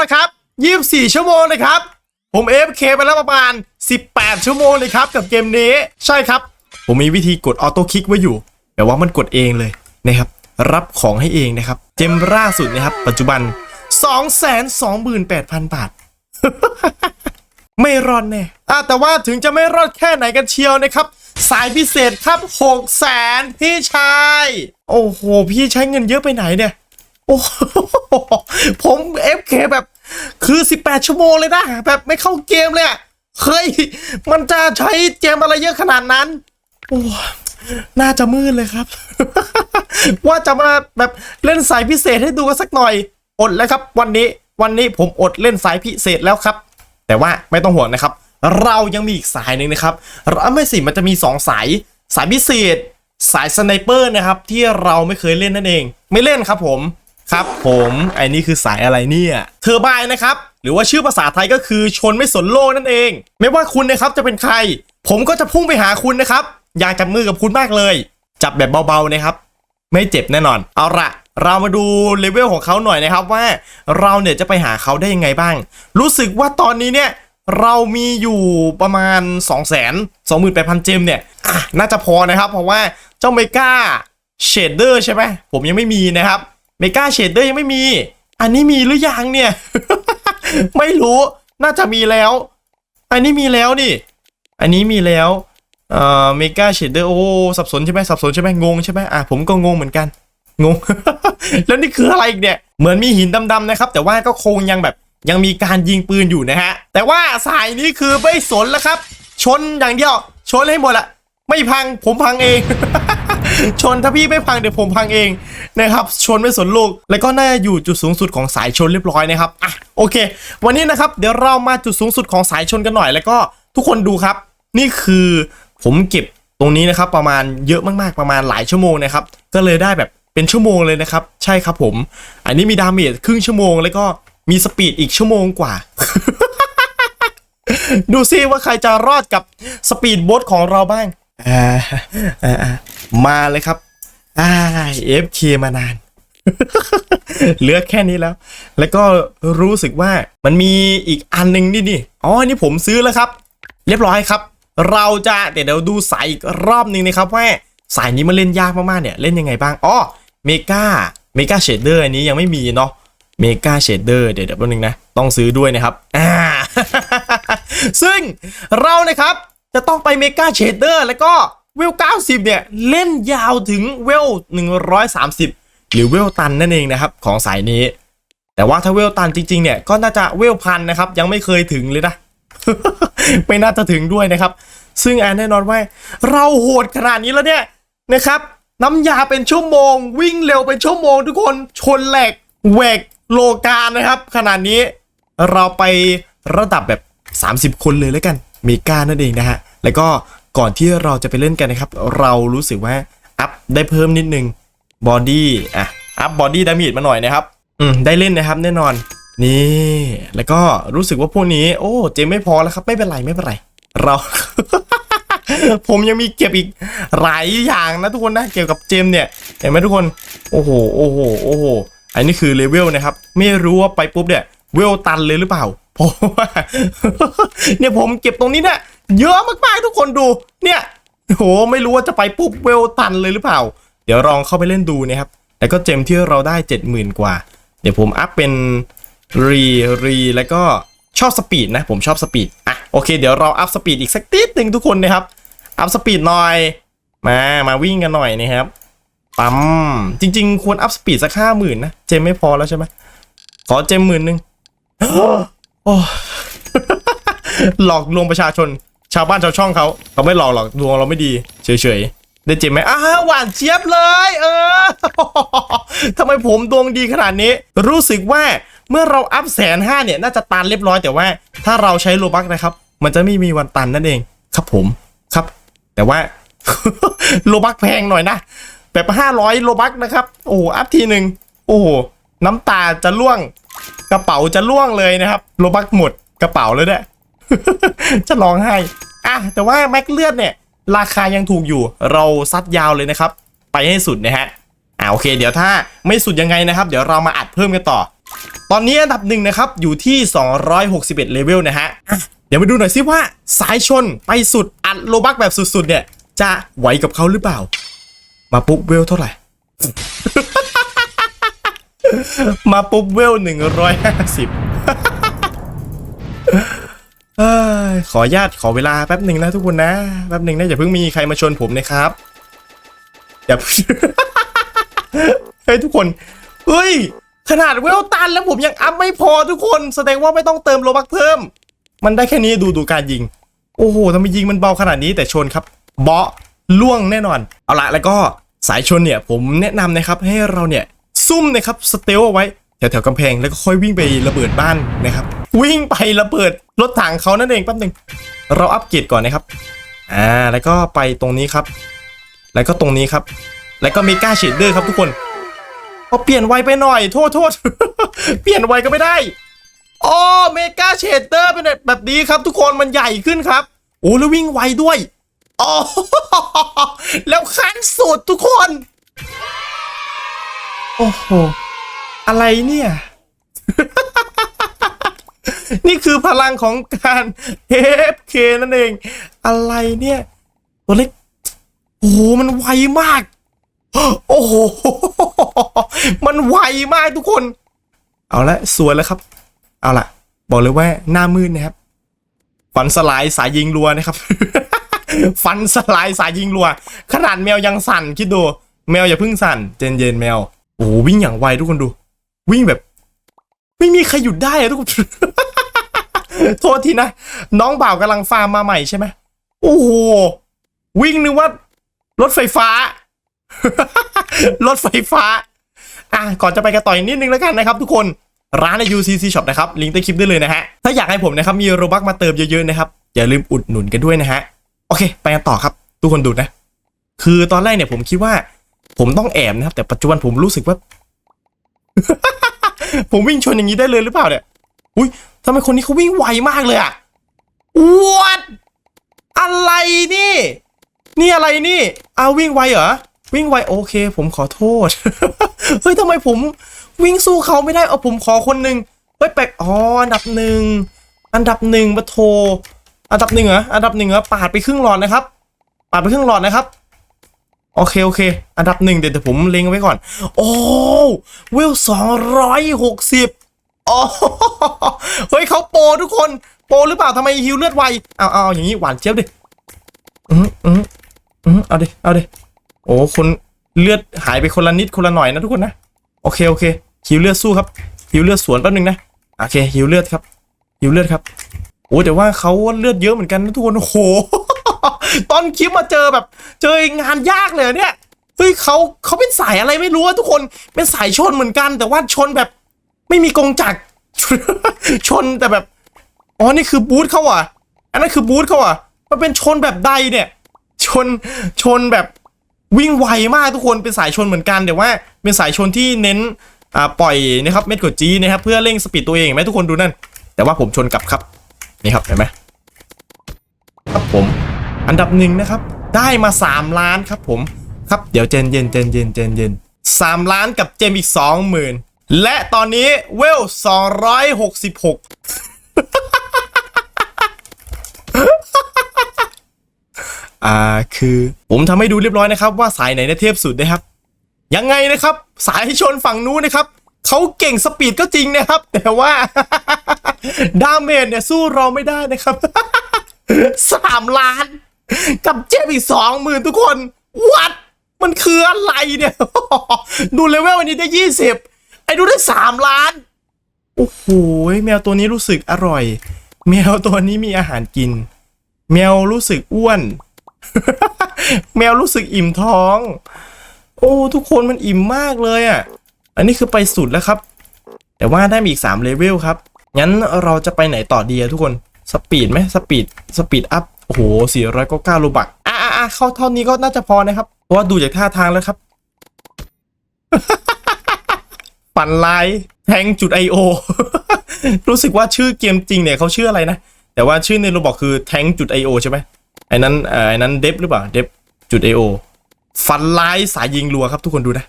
ละครับ 24 ชั่วโมงนะครับ ผม AFK ไปแล้วประมาณ 18 ชั่วโมงเลยครับ กับเกมนี้ ใช่ครับ ผมมีวิธีกดออโต้คลิกไว้อยู่ แต่ว่ามันกดเองเลยนะครับรับของให้เองนะครับ เจมล่าสุดนะครับ ปัจจุบัน 228,000 บาท ไม่รอดแน่อะแต่ว่าถึงจะไม่รอดแค่ไหนกันเชียวนะครับ สายพิเศษครับ6 0แสนพี่ชาย โอ้โห พี่ใช้เงินเยอะไปไหนเนี่ย โอ้ โหผม FK แบบ คือ 18 ชั่วโมงเลยนะ แบบไม่เข้าเกมเลยเฮ้ย มันจะใช้เกมอะไรเยอะขนาดนั้นโอ้น่าจะมืดเลยครับ ว่าจะมาแบบเล่นสายพิเศษให้ดูกันสักหน่อย อดแล้วครับ วันนี้วันนี้ผมอดเล่นสายพิเศษแล้วครับ แต่ว่าไม่ต้องห่วงนะครับ เรายังมีอีกสายหนึ่งนะครับเราไม่สิมันจะมี 2 สายสายพิเศษ สายสไนเปอร์นะครับ ที่เราไม่เคยเล่นนั่นเอง ไม่เล่นครับผม ครับผมไอ้นี่คือสายอะไรเนี่ยเทอร์บายนะครับ หรือว่าชื่อภาษาไทยก็คือชนไม่สนโลกนั่นเอง ไม่ว่าคุณนะครับจะเป็นใคร ผมก็จะพุ่งไปหาคุณนะครับ อยากจับมือกับคุณมากเลย จับแบบเบาๆนะครับ ไม่เจ็บแน่นอน เอาละเรามาดูเลเวลของเขาหน่อยนะครับว่าเราเนี่ยจะไปหาเขาได้ยังไงบ้าง รู้สึกว่าตอนนี้เนี่ยเรามีอยู่ประมาณ 2 2 8 0 0 0 เจมเนี่ยน่าจะพอนะครับ เพราะว่าเจ้าเมกาเชดเดอร์ใช่ไหมผมยังไม่มีนะครับ เมกาเชดเดอร์ยังไม่มี อันนี้มีหรือยังเนี่ย ไม่รู้น่าจะมีแล้ว อันนี้มีแล้วนี่ อันนี้มีแล้วเอ่อเมกาเชดเดอร์โอ้สับสนใช่ไหมสับสนใช่ไหมงงใช่ไหมอะผมก็งงเหมือนกันงง แล้วนี่คืออะไรอีกเนี่ย เหมือนมีหินดำๆนะครับ แต่ว่าก็คงยังแบบยังมีการยิงปืนอยู่นะฮะ แต่ว่าสายนี้คือไม่สนแล้วครับ ชนอย่างเดียว ชนให้หมดละไม่พังผมพังเอง ชนถ้าพี่ไม่พังเดี๋ยวผมพังเองนะครับ ชนไม่สนลูก แล้วก็น่าจะอยู่จุดสูงสุดของสายชนเรียบร้อยนะครับ อะโอเค วันนี้นะครับเดี๋ยวเรามาจุดสูงสุดของสายชนกันหน่อย แล้วก็ทุกคนดูครับ นี่คือผมเก็บตรงนี้นะครับประมาณเยอะมากๆประมาณหลายชั่วโมงนะครับ ก็เลยได้แบบเป็นชั่วโมงเลยนะครับ ใช่ครับผม อันนี้มีดาเมจครึ่งชั่วโมง แล้วก็มีสปีดอีกชั่วโมงกว่า ดูซิว่าใครจะรอดกับสปีดโบ๊ทของเราบ้าง อ่าอ่ามาเลยครับอ่า FK มานาน เหลือแค่นี้แล้ว แล้วก็รู้สึกว่ามันมีอีกอันหนึ่งนี่นี่อ๋ออันนี่ผมซื้อแล้วครับ เรียบร้อยครับ เราจะเดี๋ยวเดี๋ยวดูสายอีกรอบหนึ่งนะครับว่าสายนี้มันเล่นยากมากๆเนี่ยเล่นยังไงบ้างอ๋อเมกาเมกาเชดเดอร์อันนี้ยังไม่มีเนาะเมกาเชดเดอร์เดี๋ยวเดี๋ยวแป๊บนึงนะ ต้องซื้อด้วยนะครับอ่าซึ่งเรานะครับ จะต้องไปเมกาเชเดอร์แล้วก็เวล 90 เนี่ย เล่นยาวถึงเวล 130 หรือเวลตันนั่นเองนะครับ ของสายนี้ แต่ว่าถ้าเวลตันจริง ๆ เนี่ย ก็น่าจะเวลพันนะครับ ยังไม่เคยถึงเลยนะ ไม่น่าจะถึงด้วยนะครับ ซึ่งแอนแน่นอนว่า เราโหดขนาดนี้แล้วเนี่ยนะครับน้ำยาเป็นชั่วโมง วิ่งเร็วเป็นชั่วโมงทุกคนชนแหลกแหวกโลกานะครับขนาดนี้เราไประดับแบบ 30 คนเลยแล้วกันเมกานั่นเองนะฮะ แล้วก็ก่อนที่เราจะไปเล่นกันนะครับ เรารู้สึกว่าอัพได้เพิ่มนิดนึงบอดี้อะอัพบอดี้ดาเมจมาหน่อยนะครับ อืมได้เล่นนะครับแน่นอน นี่ แล้วก็รู้สึกว่าพวกนี้ โอ้เจมไม่พอแล้วครับ ไม่เป็นไรไม่เป็นไร เรา ผมยังมีเก็บอีกหลายอย่างนะทุกคนนะเกี่ยวกับเจมเนี่ยเห็นไหมทุกคนโอ้โหโอ้โหโอ้โหอันนี้คือเลเวลนะครับ ไม่รู้ว่าไปปุ๊บเนี่ยเวลตันเลยหรือเปล่าเพราะว่าเนี่ยผมเก็บตรงนี้เนี่ย เยอะมากๆทุกคนดู เนี่ยโหไม่รู้ว่าจะไปปุ๊บเวลตันเลยหรือเปล่า เดี๋ยวลองเข้าไปเล่นดูนะครับแล้วก็เจมที่เราได้ 70,000 กว่า เดี๋ยวผมอัพเป็นรีรีแล้วก็ชอบสปีดนะ ผมชอบสปีดอะโอเค เดี๋ยวเราอัพสปีดอีกสักนิดหนึ่งทุกคนนะครับอัพสปีดหน่อยมามาวิ่งกันหน่อยนะครับปั๊มจริง ๆ ควรอัพสปีดสักห้าหมื่นนะเจมไม่พอแล้วใช่ไหมขอเจมหมื่นหนึ่งโอ้หลอกลวงประชาชน ชาวบ้านชาวช่องเขาเขาไม่หลอกหรอกดวงเราไม่ดีเฉยๆได้เจ็บไหมอ้าวหวานเจี๊ยบเลย เออทำไมผมดวงดีขนาดนี้ รู้สึกว่าเมื่อเราอัพแสนห้าเนี่ยน่าจะตันเรียบร้อยแต่ว่า ถ้าเราใช้โลบักนะครับ มันจะไม่มีวันตันนั่นเองครับผมครับ แต่ว่าโลบักแพงหน่อยนะแบบห้าร้อยโลบักนะครับ โอ้อัพทีหนึ่งโอ้น้ำตาจะล่วง กระเป๋าจะล่วงเลยนะครับ โลบักหมดกระเป๋าเลยเนี่ย จะร้องไห้อะแต่ว่าแม็กเลือดเนี่ย ราคายังถูกอยู่ เราซัดยาวเลยนะครับ ไปให้สุดนะฮะอ่าโอเค เดี๋ยวถ้าไม่สุดยังไงนะครับ เดี๋ยวเรามาอัดเพิ่มกันต่อ ตอนนี้อันดับหนึ่งนะครับ อยู่ที่ 261เลเวลนะฮะเดี๋ยวมาดูหน่อยสิว่าสายชนไปสุดอัดโลบักแบบสุดๆเนี่ย จะไหวกับเขาหรือเปล่า มาปุ๊บเวลเท่าไหร่ มาปุ๊บเวล150เอ้ย ขออนุญาตขอเวลาแป๊บหนึ่งนะทุกคนนะแป๊บหนึ่งนะอย่าเพิ่งมีใครมาชนผมนะครับอย่าเฮ้ยทุกคนเฮ้ยขนาดเวลตันแล้วผมยังอัพไม่พอทุกคนแสดงว่าไม่ต้องเติมโลบักเพิ่ม มันได้แค่นี้ดูดูการยิง โอ้โหทำไมยิงมันเบาขนาดนี้แต่ชนครับ เบาะล่วงแน่นอน เอาละแล้วก็สายชนเนี่ยผมแนะนำนะครับให้เราเนี่ยซุ่มนะครับสเตลเอาไว้แถวแถวๆกำแพงแล้วก็ค่อยวิ่งไประเบิดบ้านนะครับ วิ่งไประเบิดรถถังเขานั่นเองแป๊บหนึงเราอัปเกรดก่อนนะครับอ่าแล้วก็ไปตรงนี้ครับ แล้วก็ตรงนี้ครับ แล้วก็เมกาเชดเดอร์ครับทุกคนพอเปลี่ยนไวไปหน่อยโทษโทษเปลี่ยนไวก็ไม่ได้อ๋อเมกาเชดเดอร์เป็นแบบนี้ครับ ทุกคนมันใหญ่ขึ้นครับโอ้แล้ววิ่งไวด้วยอ๋อแล้วขั้นสุดทุกคน โอ้โห อะไรเนี่ย นี่คือพลังของการเ FK นั่นเอง อะไรเนี่ย ตัวเล็ก โอ้โห มันไวมาก โอ้โห มันไวมากทุกคน เอาละสวยแล้วครับ เอาละบอกเลยว่าหน้ามืดนะครับฟันสลายสายยิงรัวนะครับฟันสลายสายยิงรัว ขนาดแมวยังสั่นคิดดู แมวอย่าเพิ่งสั่น เจนเย็นแมว โอ้วิ่งอย่างไวทุกคนดู วิ่งแบบ ไม่มีใครหยุดได้อะทุกคนโทษทีนะ น้องบ่าวกำลังฟาร์มมาใหม่ใช่ไหมโอ้โห วิ่งนึกว่า รถไฟฟ้า รถไฟฟ้า อะ ก่อนจะไปกันต่ออีกนิดนึงแล้วกันนะครับทุกคนร้านใน UCC Shop นะครับ ลิงก์ใต้คลิปได้เลยนะฮะ ถ้าอยากให้ผมนะครับ มีโรบักมาเติมเยอะๆนะครับ อย่าลืมอุดหนุนกันด้วยนะฮะ โอเค ไปกันต่อครับ ทุกคนดูนะ คือตอนแรกเนี่ยผมคิดว่า ผมต้องแอบนะครับ แต่ปัจจุบันผมรู้สึกว่า ผมวิ่งชนอย่างนี้ได้เลยหรือเปล่าเนี่ย อุ้ยทำไมคนนี้เขาวิ่งไวมากเลยอะวัดอะไรนี่ นี่อะไรนี่เอาววิ่งไวเหรอ วิ่งไวโอเค ผมขอโทษ เฮ้ยทำไมผมวิ่งสู้เขาไม่ได้ เอาผมขอคนหนึ่งเฮ้ยแปลกอ๋ออันดับหนึ่ง อันดับหนึ่งมาโทร อันดับหนึ่งเหรอ อันดับหนึ่งเหรอ ปาดไปครึ่งหลอดนะครับ ปาดไปครึ่งหลอดนะครับ โอเค โอเค อันดับหนึ่งเดี๋ยวผมเล็งไว้ก่อน โอ้เวลสองร้อยหกสิบโอ้เฮ้ยเขาโปทุกคนโปหรือเปล่าทำไมฮิวเลือดไวเอาเอาอย่างนี้หวานเจี๊ยบดิอืมอืมอืมเอาดิเอาดิโอ้คนเลือดหายไปคนละนิดคนละหน่อยนะทุกคนนะโอเคโอเคฮิวเลือดสู้ครับฮิวเลือดสวนแป๊บนึงนะโอเคฮิวเลือดครับฮิวเลือดครับโอ้แต่ว่าเขาเลือดเยอะเหมือนกันนะทุกคนโอ้โห ตอนคลิปมาเจอแบบ เจองานยากเลยเนี่ยเฮ้ยเขาเขาเป็นสายอะไรไม่รู้อะทุกคนเป็นสายชนเหมือนกัน แต่ว่าชนแบบไม่มีกงจักรชนแต่แบบอ๋อนี่คือบูธเขาอะ อันนั้นคือบูธเขาอะ มันเป็นชนแบบใดเนี่ย ชนชนแบบวิ่งไวมากทุกคนเป็นสายชนเหมือนกันแต่ว่าเป็นสายชนที่เน้นอ่าปล่อยนะครับเม็ดกดจีนะครับเพื่อเร่งสปีดตัวเองไหมทุกคนดูนั่น แต่ว่าผมชนกลับครับนี่ครับเห็นไหมครับผม อันดับหนึ่งนะครับ ได้มา 3 ล้านครับผม ครับเดี๋ยวเจนเย็นเจนเย็นเจนเย็นสามล้านกับเจมอีกสองหมื่นและตอนนี้เวลสองร้อยหกสิบหกอ่าคือผมทำให้ดูเรียบร้อยนะครับ ว่าสายไหนเนยเทพสุดนะครับ ยังไงนะครับ สายชนฝั่งนู้นนะครับเขาเก่งสปีดก็จริงนะครับ แต่ว่าดาเมจเนี่ยสู้เราไม่ได้นะครับสามล้าน กับเจ็บอีกสองหมื่นทุกคน วัด มันคืออะไรเนี่ย ดูเลเวลวันนี้ได้ยี่สิบไอ้ดูได้สามล้าน โอ้โห แมวตัวนี้รู้สึกอร่อย แมวตัวนี้มีอาหารกิน แมวรู้สึกอ้วน แมวรู้สึกอิ่มท้อง โอ้ ทุกคนมันอิ่มมากเลยอะ อันนี้คือไปสุดแล้วครับ แต่ว่าได้มีอีก3เลเวลครับ งั้นเราจะไปไหนต่อดีอะทุกคน สปีดไหมสปีด สปีดอัพ โอ้โห499รูบักอะอะอะเข้าเท่านี้ก็น่าจะพอนะครับ เพราะว่าดูจากท่าทางแล้วครับ ฝันลายแทงจุด IO รู้สึกว่าชื่อเกมจริงเนี่ยเขาชื่ออะไรนะ แต่ว่าชื่อในโรบอกคือแทงจุด IO ใช่ไหมไอ้นั้นเอ่อไอ้นั้นเดฟหรือเปล่า เดฟจุด IO ฟันลายสายยิงรัวครับทุกคนดูนะ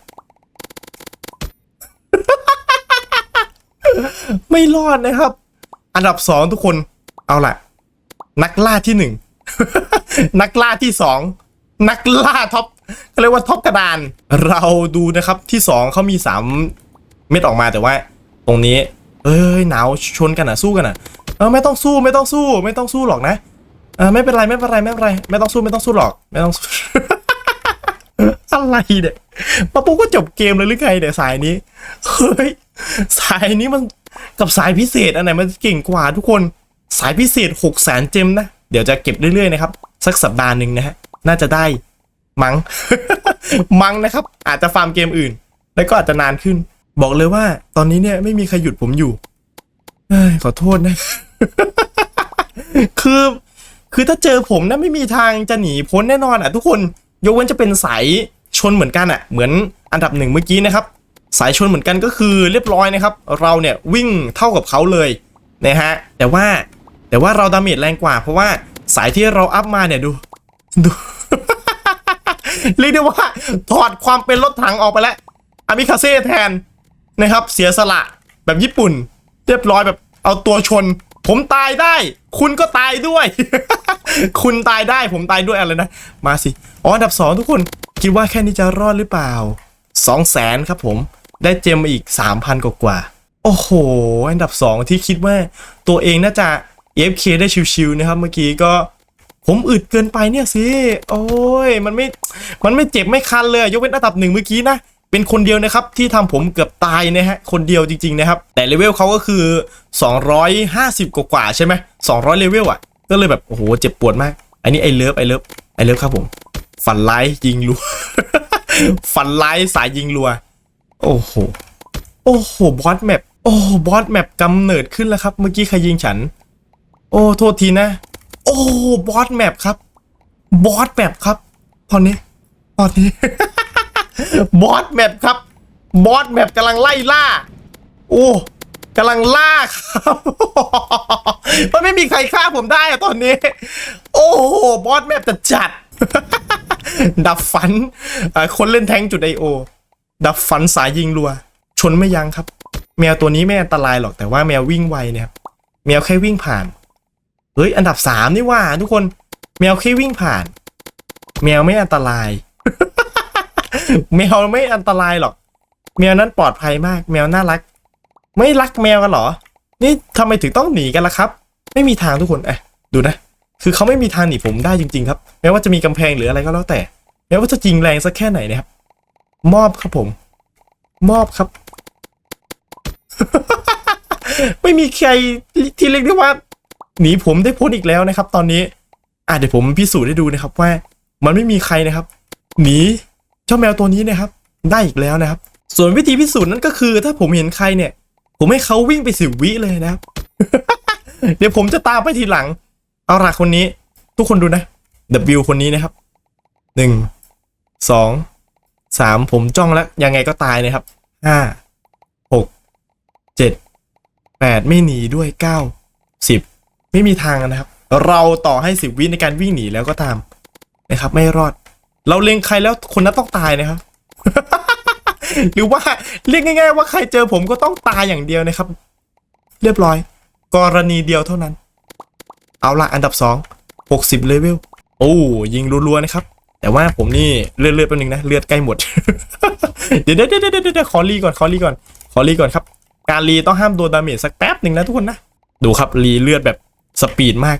ไม่รอดนะครับ อันดับสองทุกคน เอาล่ะ นักล่าที่หนึ่ง นักล่าที่สองนักล่าท็อปเขาเรียกว่าท็อปกระดาน เราดูนะครับที่สองเขามีสามเม็ดออกมาแต่ว่า ตรงนี้ เอ้ยหนาวชนกันอะสู้กันอะเออไม่ต้องสู้ไม่ต้องสู้ ไม่ต้องสู้หรอกนะเออไม่เป็นไรไม่เป็นไรไม่เป็นไรไม่ต้องสู้ไม่ต้องสู้หรอก ไม่ต้องอะไรเนี่ยปะปูก็จบเกมเลยหรือไงเนี่ยสายนี้เฮ้ยสายนี้มันกับสายพิเศษอันไหนมันเก่งกว่าทุกคนสายพิเศษหกแสนเจมนะ เดี๋ยวจะเก็บเรื่อยๆนะครับ สักสัปดาห์หนึ่งนะฮะน่าจะได้มัง้งมั้งนะครับ อาจจะฟาร์มเกมอื่น แล้วก็อาจจะนานขึ้น บอกเลยว่า ตอนนี้เนี่ยไม่มีใครหยุดผมอยู่ขอโทษนะ คือ คือถ้าเจอผมนะไม่มีทางจะหนีพ้นแน่นอนอะทุกคนยกเว้นจะเป็นสายชนเหมือนกันอะ เหมือนอันดับหนึ่งเมื่อกี้นะครับ สายชนเหมือนกันก็คือเรียบร้อยนะครับ เราเนี่ยวิ่งเท่ากับเขาเลยนะฮะแต่ว่า แต่ว่าเราดาเมจแรงกว่า เพราะว่าสายที่เราอัพมาเนี่ยดูดูเรียกได้ว่าถอดความเป็นรถถังออกไปแล้วอามิคาเซ่แทนนะครับ เสียสละแบบญี่ปุ่น เรียบร้อยแบบเอาตัวชน ผมตายได้ คุณก็ตายด้วย คุณตายได้ผมตายด้วยอะไรนะ มาสิ อ๋ออันดับสองทุกคน คิดว่าแค่นี้จะรอดหรือเปล่าสองแสนครับผมได้เจมมาอีกสามพันกว่า โอ้โห อันดับสองที่คิดว่าตัวเองน่าจะ AFK ได้ชิวๆนะครับเมื่อกี้ก็ผมอึดเกินไปเนี่ยสิ โอ้ย มันไม่ มันไม่เจ็บไม่คันเลย ยกเว้นอันดับหนึ่งเมื่อกี้นะ เป็นคนเดียวนะครับ ที่ทำผมเกือบตายนะฮะ คนเดียวจริง ๆ นะครับ แต่เลเวลเขาก็คือ 250 กว่าๆใช่ไหม200 เลเวลอะ ก็เลยแบบ โอ้โห เจ็บปวดมาก อันนี้ไอเลิฟไอเลิฟไอเลิฟครับผม ฝันร้ายยิงรัว ฝันร้ายสายยิงรัว โอ้โห โอ้โห บอสแมป โอ้บอสแมปกำเนิดขึ้นแล้วครับ เมื่อกี้ใครยิงฉัน โอ้โทษทีนะ โอ้บอสแมปครับ บอสแมปครับ ตอนนี้ ตอนนี้ บอสแมปครับ บอสแมปกำลังไล่ล่า โอ้กำลังล่าครับมันไม่มีใครฆ่าผมได้อะตอนนี้ โอ้โหบอสแมปจะจัด ดับฝัน คนเล่นแทงจุดไอโอ ดับฝันสายยิงรัว ชนไม่ยั้งครับ แมวตัวนี้ไม่อันตรายหรอกแต่ว่าแมววิ่งไวเนี่ย แมวแค่วิ่งผ่าน เฮ้ย อันดับสามนี่ว่า ทุกคนแมวแค่วิ่งผ่าน แมวไม่อันตราย แมวไม่อันตรายหรอก แมวนั้นปลอดภัยมาก แมวน่ารัก ไม่รักแมวกันหรอ นี่ทำไมถึงต้องหนีกันล่ะครับ ไม่มีทางทุกคนเอ๊ะดูนะ คือเขาไม่มีทางหนีผมได้จริง ๆ ครับ แม้ว่าจะมีกำแพงหรืออะไรก็แล้วแต่ แม้ว่าจะจริงแรงสักแค่ไหนนะครับ มอบครับผม มอบครับ ไม่มีใครที่เรียกได้ว่า หนีผมได้พ้นอีกแล้วนะครับ ตอนนี้อะเดี๋ยวผมพิสูจน์ให้ดูนะครับว่า มันไม่มีใครนะครับ หนีเจ้าแมวตัวนี้นะครับ ได้อีกแล้วนะครับ ส่วนวิธีพิสูจน์นั้นก็คือ ถ้าผมเห็นใครเนี่ย ผมให้เขาวิ่งไปสิบวิเลยนะครับ เดี๋ยวผมจะตามไปทีหลัง เอาละคนนี้ ทุกคนดูนะ W คนนี้นะครับหนึ่งสองสามผมจ้องแล้ว ยังไงก็ตายนะครับห้าหกเจ็ดแปดไม่หนีด้วยเก้าสิบ ไม่มีทางนะครับ เราต่อให้สิบวิในการวิ่งหนีแล้วก็ตามนะครับ ไม่รอด เราเล็งใครแล้วคนนั้นต้องตายนะครับ หรือว่าเรียกง่าย ๆ ว่าใครเจอผมก็ต้องตายอย่างเดียวนะครับ เรียบร้อย กรณีเดียวเท่านั้น เอาละอันดับสองหกสิบเลเวลโอ้ยิงรัวๆนะครับ แต่ว่าผมนี่เลือดเลือดแป๊บนึงนะเลือดใกล้หมด เดี๋ยวเดี๋ยวเดี๋ยวเดี๋ยวขอรีก่อนขอรีก่อนขอรีก่อนครับ การรีต้องห้ามโดนดาเมจสักแป๊บหนึ่งนะทุกคนนะดูครับรีเลือดแบบ สปีดมาก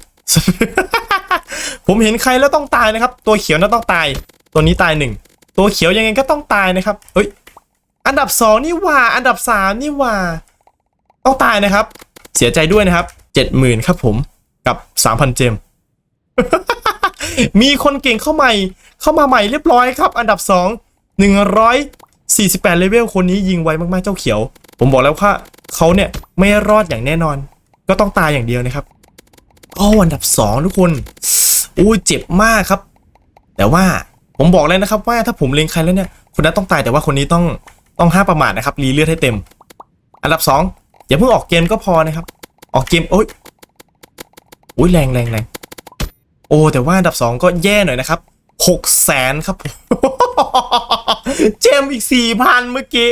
ผมเห็นใครแล้วต้องตายนะครับ ตัวเขียวน่าต้องตาย ตัวนี้ตายหนึ่ง ตัวเขียวยังไงก็ต้องตายนะครับเฮ้ย อันดับสองนี่ว่า อันดับสามนี่ว่า ต้องตายนะครับ เสียใจด้วยนะครับ เจ็ดหมื่นครับผม กับสามพันเจม มีคนเก่งเข้าใหม่ เข้ามาใหม่เรียบร้อยครับ อันดับสองหนึ่งร้อยสี่สิบแปดเลเวลคนนี้ยิงไวมากๆ เจ้าเขียว ผมบอกแล้วว่าเขาเนี่ยไม่รอดอย่างแน่นอน ก็ต้องตายอย่างเดียวนะครับ โอ้อันดับสองทุกคนอุ้ยเจ็บมากครับ แต่ว่าผมบอกเลยนะครับว่าถ้าผมเล็งใครแล้วเนี่ยคนนั้นต้องตายแต่ว่าคนนี้ต้องต้องห้าประมาทนะครับรีเลือดให้เต็ม อันดับสองอย่าเพิ่งออกเกมก็พอนะครับ ออกเกมโอ้ยอุ้ยแรงแรงแรงโอ้แต่ว่าอันดับสองก็แย่หน่อยนะครับหกแสนครับ เจมอีกสี่พันเมื่อกี้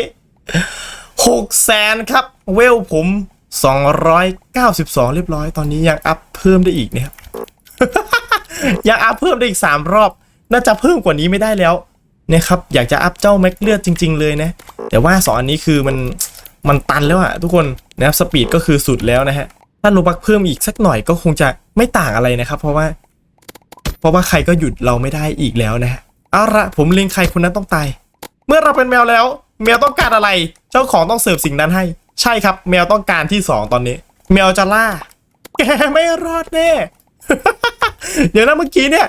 หกแสนครับ เวลผม 292 เรียบร้อย ตอนนี้ยังอัพเพิ่มได้อีกนะครับ ยังอัพเพิ่มได้อีก 3 รอบ น่าจะเพิ่มกว่านี้ไม่ได้แล้วนะครับ อยากจะอัพเจ้าแม็กเลือดจริง ๆ เลยนะ แต่ว่าสองอันนี้คือมันมันตันแล้วอะทุกคนนะครับ สปีดก็คือสุดแล้วนะฮะ ถ้าโลบักเพิ่มอีกสักหน่อยก็คงจะไม่ต่างอะไรนะครับ เพราะว่า เพราะว่าใครก็หยุดเราไม่ได้อีกแล้วนะฮะ เอาละผมเล็งใครคนนั้นต้องตาย เมื่อเราเป็นแมวแล้ว แมวต้องการอะไร เจ้าของต้องเสิร์ฟสิ่งนั้นให้ ใช่ครับ แมวต้องการที่สองตอนนี้ แมวจะล่า แกไม่รอดแน่ เดี๋ยวนะเมื่อกี้เนี่ย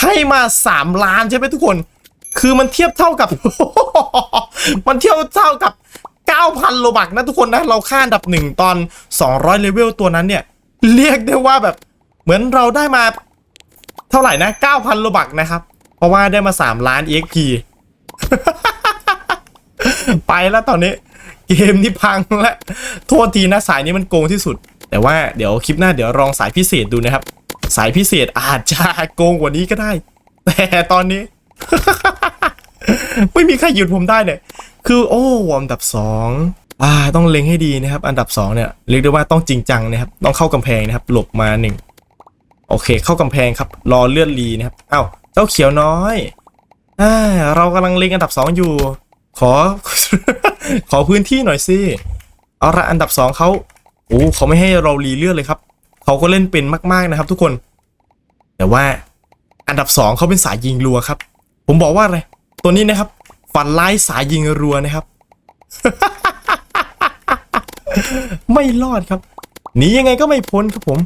ให้มาสามล้านใช่ไหมทุกคน คือมันเทียบเท่ากับ มันเทียบเท่ากับ 9,000 โลบักนะทุกคนนะ เราค่าอันดับหนึ่งตอน 200 เลเวลตัวนั้นเนี่ย เรียกได้ว่าแบบ เหมือนเราได้มา เท่าไหร่นะ 9,000 โลบักนะครับ เพราะว่าได้มา 3 ล้าน EXP ไปแล้วตอนนี้ เกมนี้พังแล้วโทษทีนะสายนี้มันโกงที่สุด แต่ว่าเดี๋ยวคลิปหน้าเดี๋ยวลองสายพิเศษดูนะครับ สายพิเศษอาจจะโกงกว่านี้ก็ได้ แต่ตอนนี้ ไม่มีใครหยุดผมได้เนี่ยคือโอ้อันดับสองอ่าต้องเล็งให้ดีนะครับ อันดับสองเนี่ยเรียกได้ว่าต้องจริงจังนะครับ ต้องเข้ากำแพงนะครับ หลบมาหนึ่งโอเค เข้ากำแพงครับ รอเลือนรีนะครับ เอ้าเจ้าเขียวน้อยอ่าเรากำลังเล็งอันดับสองอยู่ ขอ ขอพื้นที่หน่อยสิเอาละอันดับสองเขาโอ้เขาไม่ให้เรารีเลือนเลยครับเขาก็เล่นเป็นมาก ๆนะครับ ทุกคน แต่ว่าอันดับสองเขาเป็นสายยิงรัวครับ ผมบอกว่าอะไรตัวนี้นะครับ ฝันร้ายสายยิงรัวนะครับ ไม่รอดครับหนียังไงก็ไม่พ้นครับผม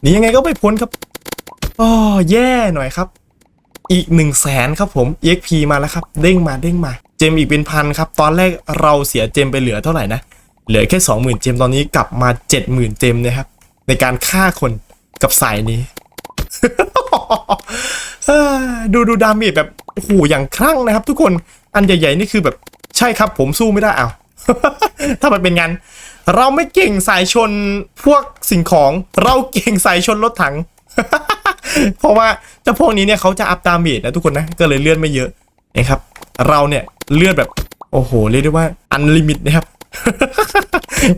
หนียังไงก็ไม่พ้นครับอ๋อแย่หน่อยครับ อีกหนึ่งแสนครับผม EXP มาแล้วครับ เด้งมาเด้งมา จมอีกเป็นพันครับ ตอนแรกเราเสียเจมไปเหลือเท่าไหร่นะ เหลือแค่ 20,000 เจมตอนนี้กลับมา 70,000 เจมนะครับ ในการฆ่าคนกับสายนี้ ดูดูดาเมจแบบโอ้โหอย่างคลั่งนะครับ ทุกคนอันใหญ่ ๆ นี่คือแบบใช่ครับผมสู้ไม่ได้เอ้าถ้ามันเป็นงั้น เราไม่เก่งสายชนพวกสิ่งของ เราเก่งสายชนรถถัง เพราะว่าเจ้าพวกนี้เนี่ยเขาจะอัพดาเมจนะทุกคนนะก็เลยเลื่อนไม่เยอะ นะครับ เราเนี่ยเลื่อนแบบโอ้โหเรียกได้ว่าอันลิมิตนะครับ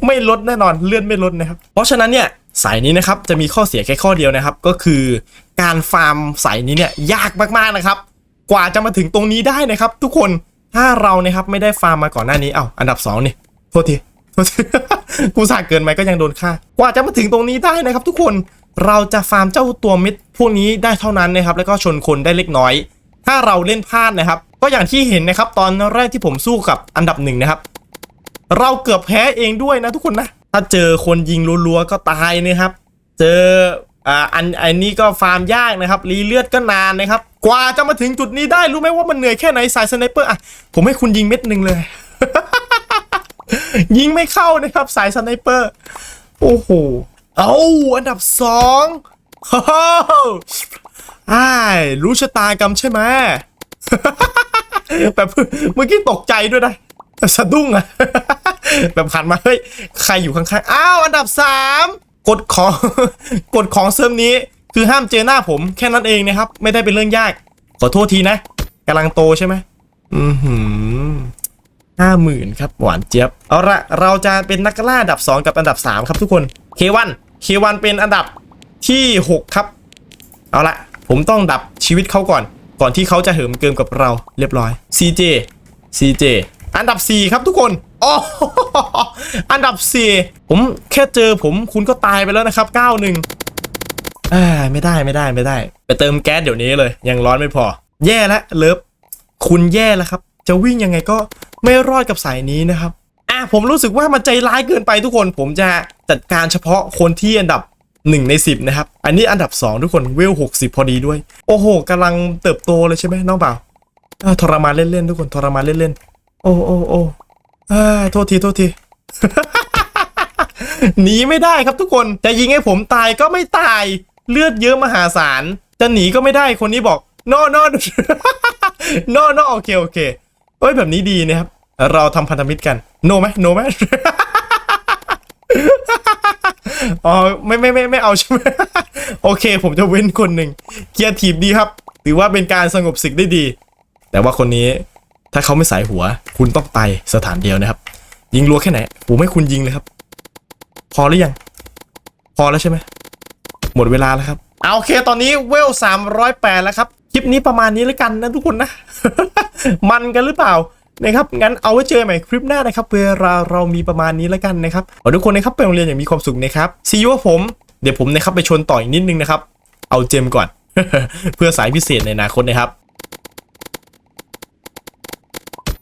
ไม่ลดแน่นอนเลื่อนไม่ลดนะครับ เพราะฉะนั้นเนี่ยสายนี้นะครับจะมีข้อเสียแค่ข้อเดียวนะครับ ก็คือการฟาร์มสายนี้เนี่ยยากมากๆนะครับ กว่าจะมาถึงตรงนี้ได้นะครับ ทุกคนถ้าเรานะครับไม่ได้ฟาร์มมาก่อนหน้านี้เอ้าอันดับสองนี่โทษทีโทษทีกูสาเกินไหมก็ยังโดนฆ่ากว่าจะมาถึงตรงนี้ได้นะครับ ทุกคนเราจะฟาร์มเจ้าตัวเม็ดพวกนี้ได้เท่านั้นนะครับ แล้วก็ชนคนได้เล็กน้อย ถ้าเราเล่นพลาดนะครับ ก็อย่างที่เห็นนะครับ ตอนแรกที่ผมสู้กับอันดับหนึ่งนะครับ เราเกือบแพ้เองด้วยนะทุกคนนะ ถ้าเจอคนยิงรัวๆก็ตายนะครับ เจออ่าอันอันนี้ก็ฟาร์มยากนะครับ รีเลือดก็นานนะครับ กว่าจะมาถึงจุดนี้ได้รู้ไหมว่ามันเหนื่อยแค่ไหนสายสไนเปอร์อะผมให้คุณยิงเม็ดหนึ่งเลย ยิงไม่เข้านะครับ สายสไนเปอร์โอ้โหเอาอันดับสอง อ้ายรู้ชะตากรรมใช่ไหมแบบเมื่อกี้ตกใจด้วยนะสะดุ้งอะแบบขันมาเฮ้ยใครอยู่ข้างๆอ้าวอันดับสามกฎของกฎของเซิร์ฟนี้ คือห้ามเจอหน้าผมแค่นั้นเองนะครับ ไม่ได้เป็นเรื่องยาก ขอโทษทีนะกำลังโตใช่ไหมอือหือห้าหมื่นครับ หวานเจี๊ยบ เอาละเราจะเป็นนักล่าอันดับ 2 กับอันดับ 3 ครับทุกคน K1 K1 เป็นอันดับ ที่ 6 ครับ เอาละผมต้องดับชีวิตเขาก่อน ก่อนที่เขาจะเหิมเกิมกับเราเรียบร้อย CJ CJ อันดับ 4 ครับทุกคนอ๋ออันดับ 4 ผมแค่เจอผมคุณก็ตายไปแล้วนะครับ 91อ่าไม่ได้ไม่ได้ไม่ได้ ไปเติมแก๊สเดี๋ยวนี้เลย ยังร้อนไม่พอ แย่แล้วเลิฟคุณแย่แล้วครับ จะวิ่งยังไงก็ไม่รอดกับสายนี้นะครับ อะผมรู้สึกว่ามันใจร้ายเกินไปทุกคน ผมจะจัดการเฉพาะคนที่อันดับ 1 ใน 10 นะครับ อันนี้อันดับ 2 ทุกคนเวล60 พอดีด้วย โอ้โหกำลังเติบโตเลยใช่ไหมน้องบ่าวอ่าทรมานเล่นๆทุกคนทรมานเล่นๆโอ้โอ้โอ้อ่าโทษทีโทษทีหนีไม่ได้ครับทุกคนจะยิงให้ผมตายก็ไม่ตายเลือดเยอะมหาศาลจะหนีก็ไม่ได้คนนี้บอก no no no no โอเคโอเคเอ้ยแบบนี้ดีนะครับ เราทำพันธมิตรกัน no ไหม no ไหม อ๋อไม่ไม่ไม่ไม่เอาใช่ไหมโอเค ผมจะเว้นคนหนึ่งเกียร์ทีบดีครับ ถือว่าเป็นการสงบศึกได้ดี แต่ว่าคนนี้ถ้าเขาไม่สายหัว คุณต้องไปสถานเดียวนะครับ ยิงรัวแค่ไหนผมให้คุณยิงเลยครับ พอหรือยัง พอแล้วใช่ไหมหมดเวลาแล้วครับเอาโอเค ตอนนี้เวล308แล้วครับคลิปนี้ประมาณนี้แล้วกันนะทุกคนนะ มันกันหรือเปล่า นะครับงั้นเอาไว้เจอใหม่คลิปหน้านะครับเวลาเรามีประมาณนี้แล้วกันนะครับขอทุกคนนะครับไปโรงเรียนอย่างมีความสุขนะครับซีอูผมเดี๋ยวผมนะครับไปชนต่ออีกนิดนึงนะครับเอาเจมก่อน เพื่อสายพิเศษในอนาคตนะครับ